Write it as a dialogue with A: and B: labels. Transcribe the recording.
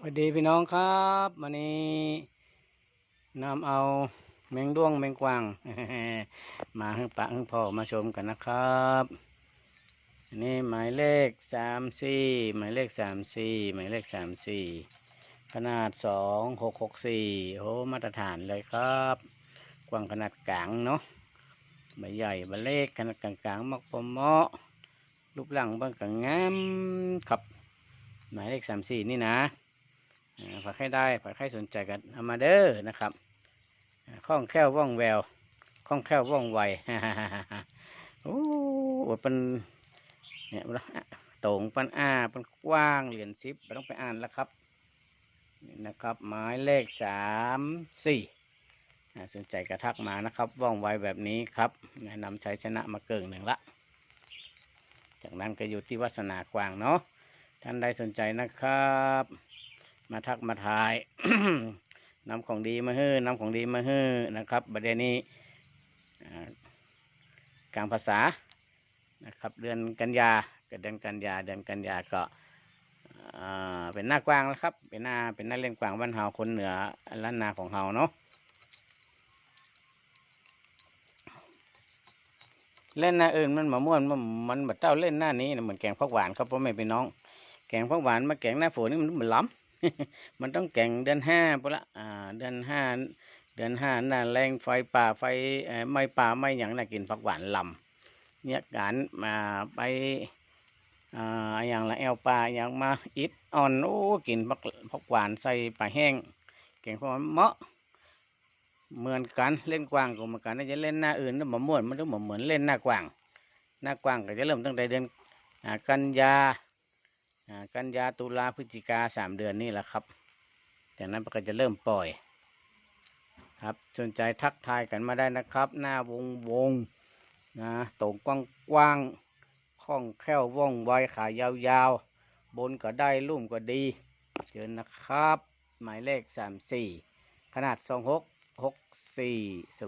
A: สวัสดีพี่น้องครับวันนี้นำเอาแมงด้วงแมงกวางมาให้ปะให้พ่อมาชมกันนะครับอันนี้หมายเลขสามสี่หมายเลขสามสี่หมายเลขสามสี่ขนาดสองหกหกสี่โอ้มาตรฐานเลยครับ กวางขนาดกลางเนาะใบใหญ่ใบเล็กขนาดกลางๆมักปมเหมาะรูปร่างบางกังงามครับหมายเลขสามสี่นี่นะ ฝากให้ได้ฝากให้สนใจกันเอามาเด้อนะครับคล่องแคล่วว่องแววคล่องแคล่วว่องไวโอ้เป็นเนี่ยต่งปันอ้าเป็นกว้างเหรียญซิปไม่ต้องไปอ่านแล้วครับนี่นะครับ หมายเลขสามสี่สนใจกระทักมานะครับว่องไวแบบนี้ครับแนะนำใช้ชนะมาเกิงหนึ่งละ จากนั้นก็อยู่ที่วัสนากวางเนาะท่านใดสนใจนะครับ มาทักมาทายนำของดีมาฮื้อนำของดีมาฮื้อนะครับประเด็นนี้กลางภาษานะครับเดือนกันยาเดือนกันยาเดือนกันยาก็เป็นหน้ากว้างแล้วครับ เป็นหน้าเป็นหน้าเล่นกว้างบ้านเฮาคนเหนือล้านนาของเฮาเนาะเล่นหน้าอื่นมันมาม่วนมันมันแบบเจ้าเล่นหน้านี้นะเหมือนแกงผักหวานครับพ่อแม่พี่น้อง แกงผักหวานมาแกงหน้าฝนนี่มันมันล้ำ มันต้องแกงเดือนห้าปะละอ่าเดือนห้าเดือนห้าหน้าแรงไฟป่าไฟไม่ป่าไม่อย่างน่ากินผักหวานลำเนี่ยการมาไปอ่าอย่างละแอลปลาอย่างมาอิดอ่อนโอ้กินผักผักหวานใส่ปลาแห้งแกงผักหวานเหมาะเหมือนกันเล่นกวางก็เหมือนกันน่าจะเล่นหน้าอื่นแล้วมาม่วนมันต้องเหมือนเล่นหน้ากวาง หน้ากวางก็จะเริ่มตั้งแต่เดือนกันยา กันยาตุลาพฤศจิกาสามเดือนนี่แหละครับ จากนั้นก็จะเริ่มปล่อย ครับสนใจทักทายกันมาได้นะครับ หน้าวงวงนะต่งกว้างกว้างคล่องแคล่วว่องไวขายาว ๆ บนก็ได้ลุ่มก็ดีเชิญนะครับ หมายเลขสามสี่ขนาดสองหกหกสี่สวัสดี